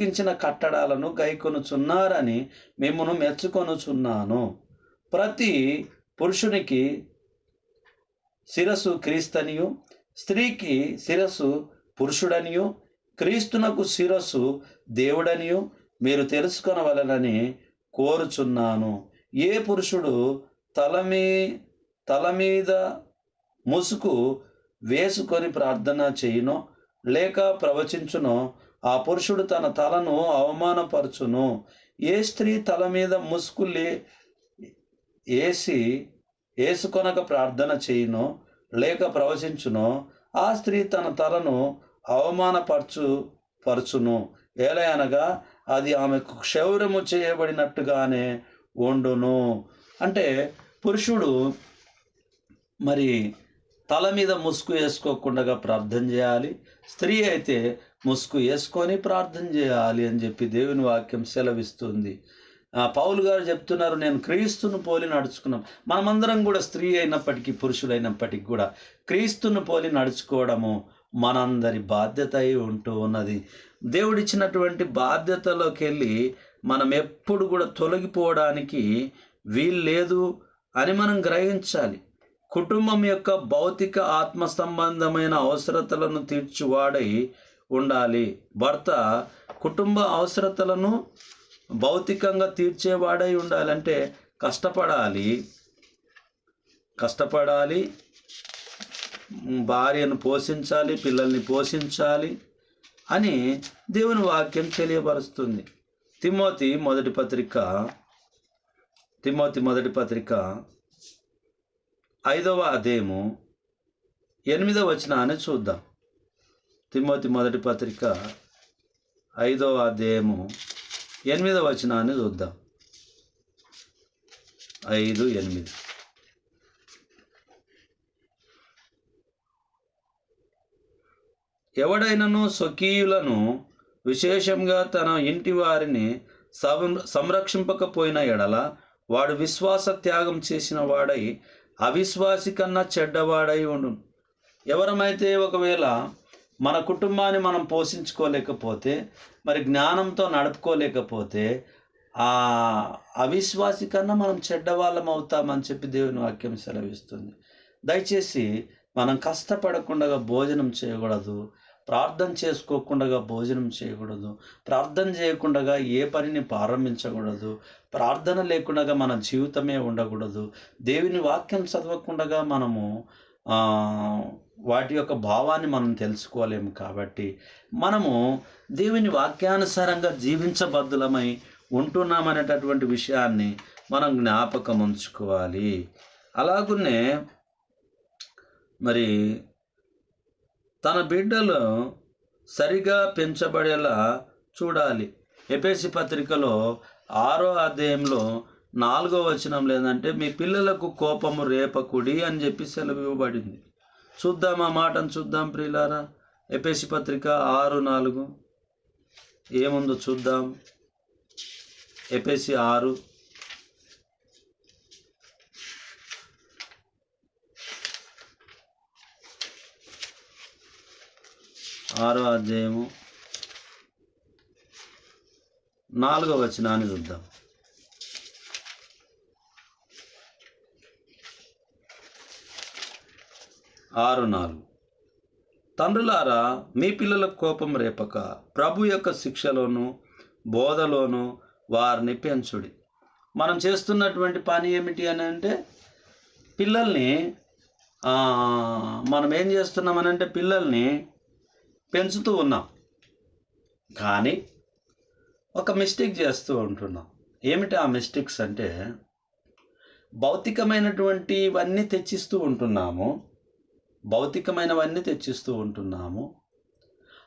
ఇచ్చిన కట్టడాలను గైకొనుచున్నారని మిమ్మను మెచ్చుకొనుచున్నాను. ప్రతి పురుషునికి శిరస్సు క్రీస్తనియు స్త్రీకి శిరస్సు పురుషుడనియు క్రీస్తునకు శిరస్సు దేవుడనియు మీరు తెలుసుకొనవలనని కోరుచున్నాను. ఏ పురుషుడు తల మీ తల మీద ముసుగు వేసుకొని ప్రార్థన చేయునో లేక ప్రవచించునో ఆ పురుషుడు తన తలను అవమానపరచును. ఏ స్త్రీ తల మీద ముసుగులే వేసి వేసుకొనక ప్రార్థన చేయునో లేక ప్రవచించునో ఆ స్త్రీ తన తలను అవమానపరచు పరచును. ఏలయనగా అది ఆమెకు క్షౌరము చేయబడినట్టుగానే వండును అంటే పురుషుడు మరి తల మీద ముసుగు వేసుకోకుండా ప్రార్థన చేయాలి. స్త్రీ అయితే ముసుగు వేసుకొని ప్రార్థన చేయాలి అని చెప్పి దేవుని వాక్యం సెలవిస్తుంది. ఆ, పౌలు గారు చెప్తున్నారు నేను క్రీస్తును పోలి నడుచుకున్నాం. మనమందరం కూడా స్త్రీ అయినప్పటికీ పురుషులైనప్పటికీ కూడా క్రీస్తును పోలి నడుచుకోవడము మనందరి బాధ్యత అయి ఉంటూ ఉన్నది. దేవుడిచ్చినటువంటి బాధ్యతలోకి వెళ్ళి మనం ఎప్పుడు కూడా తొలగిపోవడానికి వీలు లేదు అని మనం గ్రహించాలి. కుటుంబం యొక్క భౌతిక ఆత్మ సంబంధమైన అవసరతలను తీర్చువాడై ఉండాలి. భర్త కుటుంబ అవసరతలను భౌతికంగా తీర్చేవాడై ఉండాలంటే కష్టపడాలి. కష్టపడాలి. భార్యను పోషించాలి పిల్లల్ని పోషించాలి అని దేవుని వాక్యం తెలియపరుస్తుంది. తిమోతి మొదటి పత్రిక తిమోతి మొదటి పత్రిక ఐదవ అధ్యాయము ఎనిమిదవ వచనాన్ని చూద్దాం. తిమ్మతి మొదటి పత్రిక ఐదవ అధ్యాయము ఎనిమిదవ వచనాన్ని చూద్దాం. ఐదు ఎనిమిది. ఎవడైనను స్వకీయులను విశేషంగా తన ఇంటి వారిని సం- సంరక్షింపకపోయిన ఎడల వాడు విశ్వాస త్యాగం చేసిన వాడై అవిశ్వాసి కన్నా చెడ్డవాడై ఉండు ఎవరమైతే ఒకవేళ మన కుటుంబాన్ని మనం పోషించుకోలేకపోతే మరి జ్ఞానంతో నడుపుకోలేకపోతే ఆ అవిశ్వాసి కన్నా మనం చెడ్డవాళ్ళం అవుతామని చెప్పి దేవుని వాక్యం సెలవిస్తుంది. దయచేసి మనం కష్టపడకుండా భోజనం చేయకూడదు ప్రార్థన చేసుకోకుండా భోజనం చేయకూడదు ప్రార్థన చేయకుండా ఏ పనిని ప్రారంభించకూడదు ప్రార్థన లేకుండా మన జీవితమే ఉండకూడదు. దేవుని వాక్యం చదవకుండా మనము వాటి యొక్క భావాన్ని మనం తెలుసుకోలేము కాబట్టి మనము దేవుని వాక్యానుసారంగా జీవించబద్దులమై ఉంటున్నామనేటటువంటి విషయాన్ని మనం జ్ఞాపకం ఉంచుకోవాలి. అలాగునే మరి తన బిడ్డలు సరిగా పెంచబడేలా చూడాలి. ఎపేసి పత్రికలో ఆరో అధ్యాయంలో నాలుగో వచనం లేదంటే మీ పిల్లలకు కోపము రేపకుడి అని చెప్పి సెలవు ఇవ్వబడింది చూద్దాం ఆ మాటను చూద్దాం ప్రియులారా? ఎపేసి పత్రిక ఆరు నాలుగు. ఏముందో చూద్దాం. ఎపేసి ఆరు. ఆరో అధ్యాయము. నాలుగో వచనాన్ని చూద్దాం. ఆరు నాలుగు తండ్రులారా మీ పిల్లలకు కోపం రేపక ప్రభు యొక్క శిక్షలోను బోధలోను వారిని పెంచుడి. మనం చేస్తున్నటువంటి పని ఏమిటి అని అంటే పిల్లల్ని మనం ఏం చేస్తున్నామనంటే పిల్లల్ని పెంచుతూ ఉన్నాం. కానీ ఒక మిస్టేక్ చేస్తూ ఉంటున్నాం. ఏమిటి ఆ మిస్టేక్స్ అంటే భౌతికమైనటువంటి ఇవన్నీ తెచ్చిస్తూ ఉంటున్నాము. భౌతికమైనవన్నీ తెచ్చిస్తూ ఉంటున్నాము.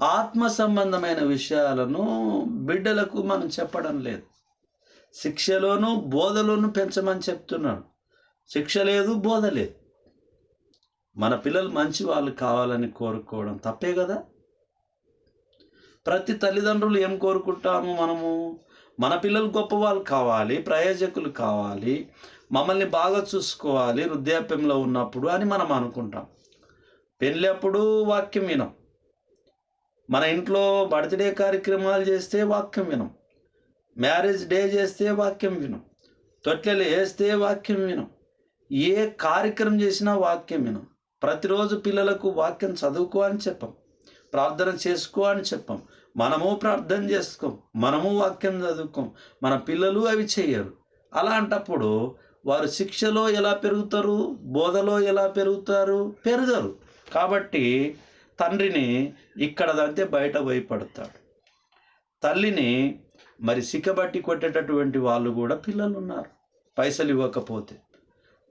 ఆత్మ సంబంధమైన విషయాలను బిడ్డలకు మనం చెప్పడం లేదు. శిక్షలోను బోధలోను పెంచమని చెప్తున్నాడు. శిక్ష లేదు బోధ లేదు. మన పిల్లలు మంచి వాళ్ళు కావాలని కోరుకోవడం తప్పే కదా? ప్రతి తల్లిదండ్రులు ఏం కోరుకుంటాము మనము? మన పిల్లలు గొప్పవాళ్ళు కావాలి ప్రయోజకులు కావాలి మమ్మల్ని బాగా చూసుకోవాలి వృద్ధాప్యంలో ఉన్నప్పుడు అని మనం అనుకుంటాం. పెళ్ళప్పుడు వాక్యం వినం. మన ఇంట్లో బర్త్డే కార్యక్రమాలు చేస్తే వాక్యం వినం. మ్యారేజ్ డే చేస్తే వాక్యం వినం. తొట్టెలు వేస్తే వాక్యం వినం. ఏ కార్యక్రమం చేసినా వాక్యం వినం. ప్రతిరోజు పిల్లలకు వాక్యం చదువుకో అని చెప్పం. ప్రార్థన చేసుకో అని చెప్పం. మనము ప్రార్థన చేసుకోం. మనము వాక్యం చదువుకోం. మన పిల్లలు అవి చేయరు. అలాంటప్పుడు వారు శిక్షలో ఎలా పెరుగుతారు? బోధలో ఎలా పెరుగుతారు? పెరగరు. కాబట్టి తండ్రిని ఇక్కడదంతే బయట భయపడతాడు తల్లిని మరి సిక్కబట్టి కొట్టేటటువంటి వాళ్ళు కూడా పిల్లలు ఉన్నారు పైసలు ఇవ్వకపోతే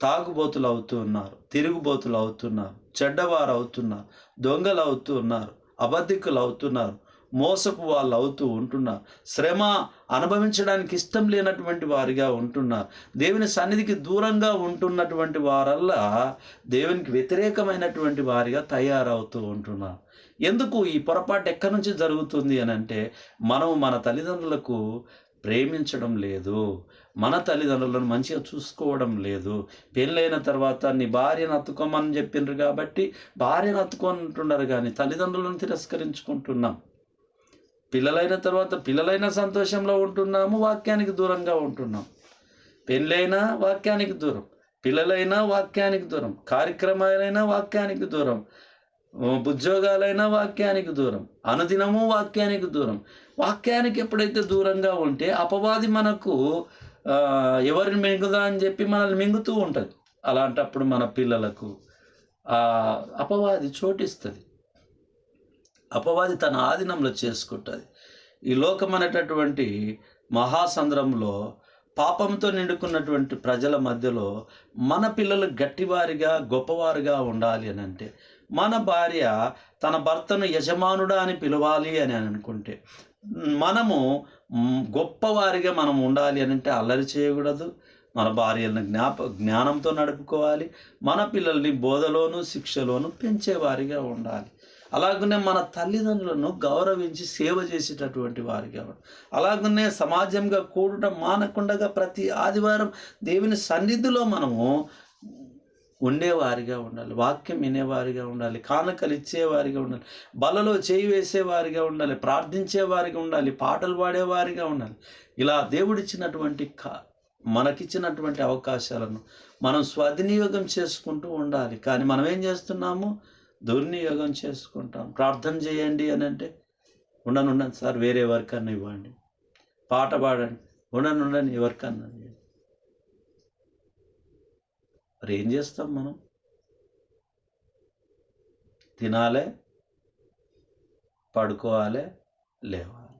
తాగుబోతులు అవుతూ ఉన్నారు తిరుగుబోతులు అవుతున్నారు చెడ్డవారు అవుతున్నారు దొంగలు అవుతూ ఉన్నారు అబద్ధికులు అవుతున్నారు మోసపు వాళ్ళు అవుతూ ఉంటున్నారు శ్రమ అనుభవించడానికి ఇష్టం లేనటువంటి వారిగా ఉంటున్నారు దేవుని సన్నిధికి దూరంగా ఉంటున్నటువంటి వారల్లా దేవునికి వ్యతిరేకమైనటువంటి వారిగా తయారవుతూ ఉంటున్నారు ఎందుకు ఈ పొరపాటు ఎక్కడి నుంచి జరుగుతుంది అని అంటే మనం మన తల్లిదండ్రులకు ప్రేమించడం లేదు. మన తల్లిదండ్రులను మంచిగా చూసుకోవడం లేదు. పెళ్ళైన తర్వాత నీ భార్యను అత్తుకోమని చెప్పిండ్రు కాబట్టి భార్యను అత్తుకుంటున్నారు కానీ తల్లిదండ్రులను తిరస్కరించుకుంటున్నాం. పిల్లలైన తర్వాత పిల్లలైన సంతోషంలో ఉంటున్నాము వాక్యానికి దూరంగా ఉంటున్నాం. పెళ్ళైనా వాక్యానికి దూరం పిల్లలైనా వాక్యానికి దూరం కార్యక్రమాలైనా వాక్యానికి దూరం ఉద్యోగాలైనా వాక్యానికి దూరం అనుదినము వాక్యానికి దూరం. వాక్యానికి ఎప్పుడైతే దూరంగా ఉంటే అపవాది మనకు ఎవరిని మింగుదా అని చెప్పి మనల్ని మింగుతూ ఉంటుంది. అలాంటప్పుడు మన పిల్లలకు అపవాది చోటిస్తుంది. అపవాది తన ఆధీనంలో చేసుకుంటుంది. ఈ లోకం అనేటటువంటి మహాసంద్రంలో పాపంతో నిండుకున్నటువంటి ప్రజల మధ్యలో మన పిల్లలు గట్టివారిగా గొప్పవారుగా ఉండాలి అని అంటే మన భార్య తన భర్తను యజమానుడా అని పిలవాలి అని అనుకుంటే మనము గొప్పవారిగా మనం ఉండాలి అని అంటే అల్లరి చేయకూడదు. మన భార్యలను జ్ఞాప జ్ఞానంతో నడుపుకోవాలి. మన పిల్లల్ని బోధలోను శిక్షలోను పెంచేవారిగా ఉండాలి. అలాగనే మన తల్లిదండ్రులను గౌరవించి సేవ చేసేటటువంటి వారిగా ఉండాలి అలాగనే సమాజంగా కూడటం మానకుండగా ప్రతి ఆదివారం దేవుని సన్నిధిలో మనము ఉండేవారిగా ఉండాలి. వాక్యం వినేవారిగా ఉండాలి. కానుకలు ఇచ్చేవారిగా ఉండాలి. బలలో చేయి వేసేవారిగా ఉండాలి. ప్రార్థించేవారిగా ఉండాలి. పాటలు పాడేవారిగా ఉండాలి. ఇలా దేవుడిచ్చినటువంటి కా మనకిచ్చినటువంటి అవకాశాలను మనం స్వవినియోగం చేసుకుంటూ ఉండాలి. కానీ మనం ఏం చేస్తున్నాము? దుర్వినియోగం చేసుకుంటాం. ప్రార్థన చేయండి అని అంటే ఉండను ఉండను సార్ వేరే ఎవరికన్నా ఇవ్వండి. పాట పాడండి ఉండను ఉండని ఎవరికన్నా ఇవ్వండి. మరి ఏం చేస్తాం మనం? తినాలే పడుకోవాలి లేవాలి.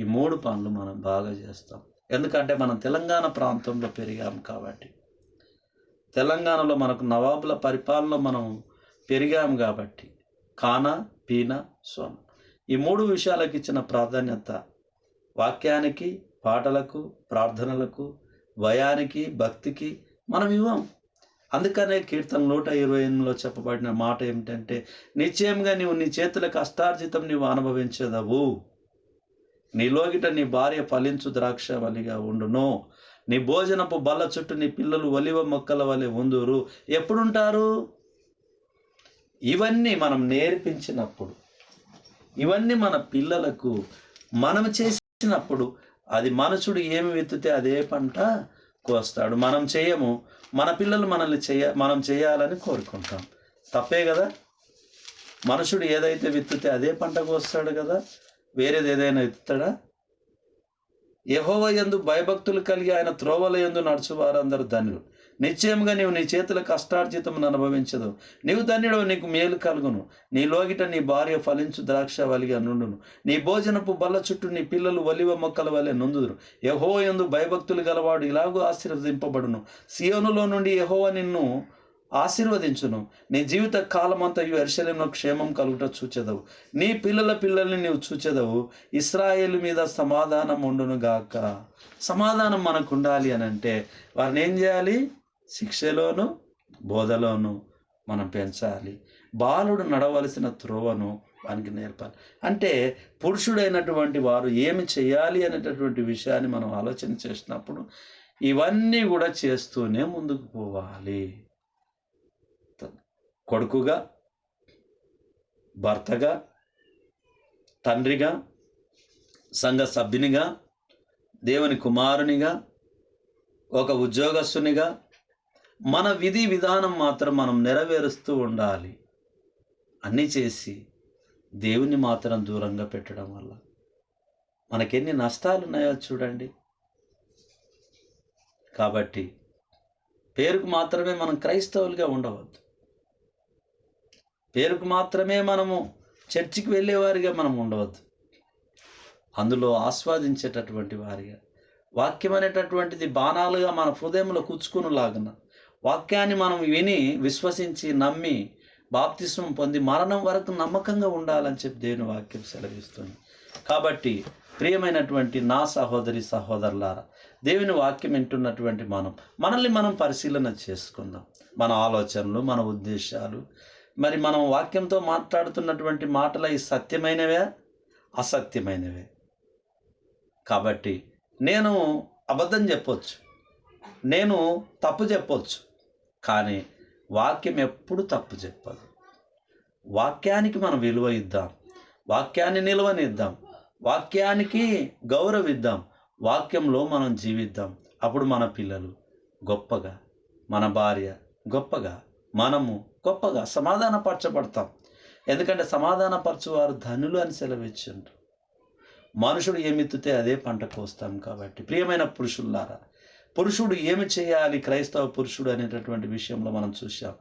ఈ మూడు పనులు మనం బాగా చేస్తాం. ఎందుకంటే మనం తెలంగాణ ప్రాంతంలో పెరిగాం కాబట్టి. తెలంగాణలో మనకు నవాబుల పరిపాలన మనం పెరిగాం కాబట్టి. కాన పీన సోమ ఈ మూడు విషయాలకు ఇచ్చిన ప్రాధాన్యత వాక్యానికి పాటలకు ప్రార్థనలకు భయానికి భక్తికి మనం ఇవ్వం. అందుకనే కీర్తన నూట ఇరవై ఎనిమిదిలో చెప్పబడిన మాట ఏమిటంటే నిశ్చయంగా నీవు నీ చేతుల కష్టార్జితం నీవు అనుభవించదవు. నీలోగిట నీ భార్య ఫలించు ద్రాక్ష వలిగా ఉండును. నీ భోజనపు బల్ల చుట్టూ నీ పిల్లలు ఒలివ మొక్కల వలె ఉందురు. ఎప్పుడుంటారు? ఇవన్నీ మనం నేర్పించినప్పుడు ఇవన్నీ మన పిల్లలకు మనం చేసినప్పుడు అది మనుషుడు ఏమి వెతితే అదే పంట కోస్తాడు. మనం చేయము మన పిల్లలు మనల్ని చేయ మనం చేయాలని కోరుకుంటాం. తప్పే కదా? మనుషుడు ఏదైతే విత్తితే అదే పంట కోస్తాడు కదా? వేరేది ఏదైనా విత్తుతాడా యహోవ ఎందు భయభక్తులు కలిగి ఆయన త్రోవల యందు నడుచు వారందరూ ధనులు నిశ్చయంగా నీవు నీ చేతుల కష్టార్జితమును అనుభవించదు. నీవు ధన్యుడు నీకు మేలు కలుగును. నీ లోగిట నీ భార్య ఫలించు ద్రాక్ష వలిగా నుండును. నీ భోజనపు బల్ల చుట్టూ నీ పిల్లలు ఒలివ మొక్కల వలె నొందుదురు. యహో యందు భయభక్తులు గలవాడు ఇలాగూ ఆశీర్వదింపబడును. సియోనులో నుండి యహోవ నిన్ను ఆశీర్వదించును. నీ జీవిత కాలమంతయు ఎర్షలేంలో క్షేమం కలుగుట చూచెదవు. నీ పిల్లల పిల్లల్ని నీవు చూచెదవు. ఇస్రాయేల్ మీద సమాధానం ఉండును గాక సమాధానం మనకు ఉండాలి అని అంటే వారిని ఏం చేయాలి? శిక్షలోను బోధలోను మనం పెంచాలి. బాలుడు నడవలసిన త్రోవను వానికి నేర్పాలి. అంటే పురుషుడైనటువంటి వారు ఏమి చేయాలి అనేటటువంటి విషయాన్ని మనం ఆలోచన చేసినప్పుడు ఇవన్నీ కూడా చేస్తూనే ముందుకు పోవాలి. కొడుకుగా భర్తగా తండ్రిగా సంఘ సభ్యునిగా దేవుని కుమారునిగా ఒక ఉద్యోగస్తునిగా మన విధి విధానం మాత్రం మనం నెరవేరుస్తూ ఉండాలి. అన్నీ చేసి దేవుని మాత్రం దూరంగా పెట్టడం వల్ల. మనకెన్ని నష్టాలు ఉన్నాయో చూడండి. కాబట్టి పేరుకు మాత్రమే మనం క్రైస్తవులుగా ఉండవద్దు. పేరుకు మాత్రమే మనము చర్చికి వెళ్ళేవారిగా మనం ఉండవద్దు. అందులో ఆస్వాదించేటటువంటి వారిగా వాక్యం అనేటటువంటిది బాణాలుగా మన హృదయంలో కూర్చుకునేలాగున వాక్యాన్ని మనం విని విశ్వసించి నమ్మి బాప్తిస్మం పొంది మరణం వరకు నమ్మకంగా ఉండాలని చెప్పి దేవుని వాక్యం సెలవిస్తుంది. కాబట్టి ప్రియమైనటువంటి నా సహోదరి సహోదరులారా దేవుని వాక్యం వింటున్నటువంటి మనం మనల్ని మనం పరిశీలన చేసుకుందాం. మన ఆలోచనలు మన ఉద్దేశాలు మరి మనం వాక్యంతో మాట్లాడుతున్నటువంటి మాటలు ఈ సత్యమైనవే అసత్యమైనవే? కాబట్టి నేను అబద్ధం చెప్పొచ్చు. నేను తప్పు చెప్పొచ్చు. కానీ వాక్యం ఎప్పుడు తప్పు చెప్పదు. వాక్యానికి మనం విలువ ఇద్దాం. వాక్యాన్ని నిల్వనిద్దాం. వాక్యానికి గౌరవిద్దాం. వాక్యంలో మనం జీవిద్దాం. అప్పుడు మన పిల్లలు గొప్పగా మన భార్య గొప్పగా మనము గొప్పగా సమాధానపరచబడతాం. ఎందుకంటే సమాధానపరచువారు ధనులు అని సెలవిచ్చిండ్రు. మనుషుడు ఏమిత్తుతే అదే పంట కోస్తాం కాబట్టి. ప్రియమైన పురుషుల్లారా పురుషుడు ఏమి చేయాలి? క్రైస్తవ పురుషుడు అనేటటువంటి విషయంలో మనం చూసాం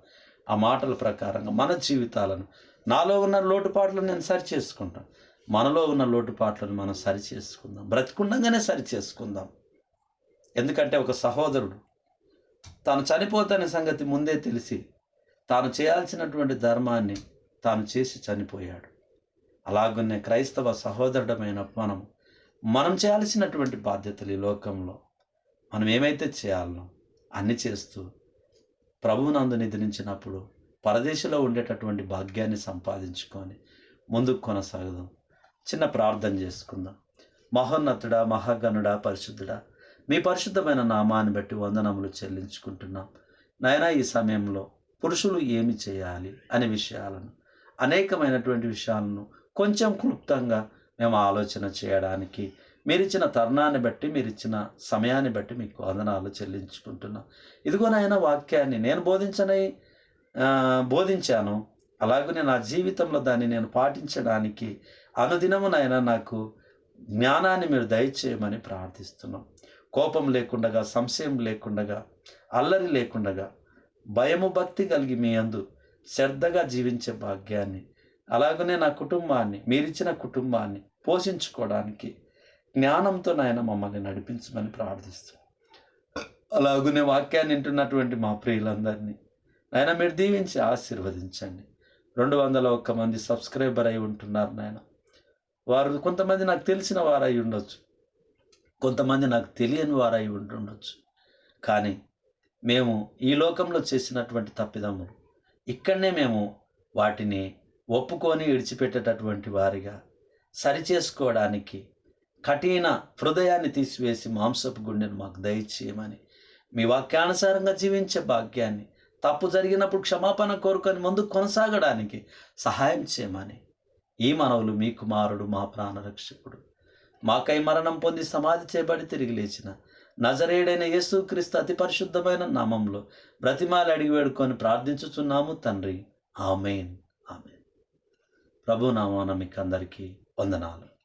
ఆ మాటల ప్రకారంగా మన జీవితాలను నాలో ఉన్న లోటుపాట్లను నేను సరి చేసుకుంటాను మనలో ఉన్న లోటుపాట్లను మనం సరి చేసుకుందాం బ్రతికుండగానే సరి చేసుకుందాం ఎందుకంటే ఒక సహోదరుడు తాను చనిపోతానే సంగతి ముందే తెలిసి తాను చేయాల్సినటువంటి ధర్మాన్ని తాను చేసి చనిపోయాడు. అలాగనే క్రైస్తవ సహోదరుడమైన మనం మనం చేయాల్సినటువంటి బాధ్యతలు ఈ లోకంలో మనం ఏమైతే చేయాలనో అన్ని చేస్తూ ప్రభువునందు నిద్రించినప్పుడు పరదేశంలో ఉండేటటువంటి భాగ్యాన్ని సంపాదించుకొని ముందుకు కొనసాగుదాం. చిన్న ప్రార్థన చేసుకుందాం. మహోన్నతుడా మహాగణుడా పరిశుద్ధుడా మీ పరిశుద్ధమైన నామాన్ని బట్టి వందనములు చెల్లించుకుంటున్నాం. నైనా ఈ సమయంలో పురుషులు ఏమి చేయాలి అనే విషయాలను అనేకమైనటువంటి విషయాలను కొంచెం క్లుప్తంగా మేము ఆలోచన చేయడానికి మీరిచ్చిన తరుణాన్ని బట్టి మీరు ఇచ్చిన సమయాన్ని బట్టి మీకు వందనాలు చెల్లించుకుంటున్నా. ఇదిగో నాయన వాక్యాన్ని నేను బోధించని బోధించాను. అలాగనే నా జీవితంలో దాన్ని నేను పాటించడానికి అనుదినము నాకు జ్ఞానాన్ని మీరు దయచేయమని ప్రార్థిస్తున్నాం. కోపం లేకుండగా సంశయం లేకుండగా అల్లరి లేకుండగా భయము భక్తి కలిగి మీ అందు శ్రద్ధగా జీవించే భాగ్యాన్ని అలాగనే నా కుటుంబాన్ని మీరిచ్చిన కుటుంబాన్ని పోషించుకోవడానికి జ్ఞానంతో నాయన మమ్మల్ని నడిపించమని ప్రార్థిస్తున్నాం. అలాగునే వాక్యాన్ని వింటున్నటువంటి మా ప్రియులందరినీ నాయన మీరు దీవించి ఆశీర్వదించండి. రెండు వందల ఒక్క మంది సబ్స్క్రైబర్ అయి ఉంటున్నారు నాయన. వారు కొంతమంది నాకు తెలిసిన వారై ఉండొచ్చు. కొంతమంది నాకు తెలియని వారై ఉంటుండొచ్చు కానీ మేము ఈ లోకంలో చేసినటువంటి తప్పిదమ్ములు ఇక్కడనే మేము వాటిని ఒప్పుకొని విడిచిపెట్టేటటువంటి వారిగా సరిచేసుకోవడానికి కఠిన హృదయాన్ని తీసివేసి మాంసపు గుండెను మాకు దయచేయమని. మీ వాక్యానుసారంగా జీవించే భాగ్యాన్ని తప్పు జరిగినప్పుడు క్షమాపణ కోరుకొని ముందు కొనసాగడానికి సహాయం చేయమని. ఈ మనవులు మీ కుమారుడు మా ప్రాణరక్షకుడు. మాకై మరణం పొంది సమాధి చేయబడి తిరిగి లేచిన నజరేడైన యేసుక్రీస్తు అతి పరిశుద్ధమైన నామంలో బ్రతిమాలు అడిగి వేడుకొని ప్రార్థించుచున్నాము తండ్రి. ఆమెన్. ఆమెన్. ప్రభు నామాన మీకు అందరికీ వందనాలు.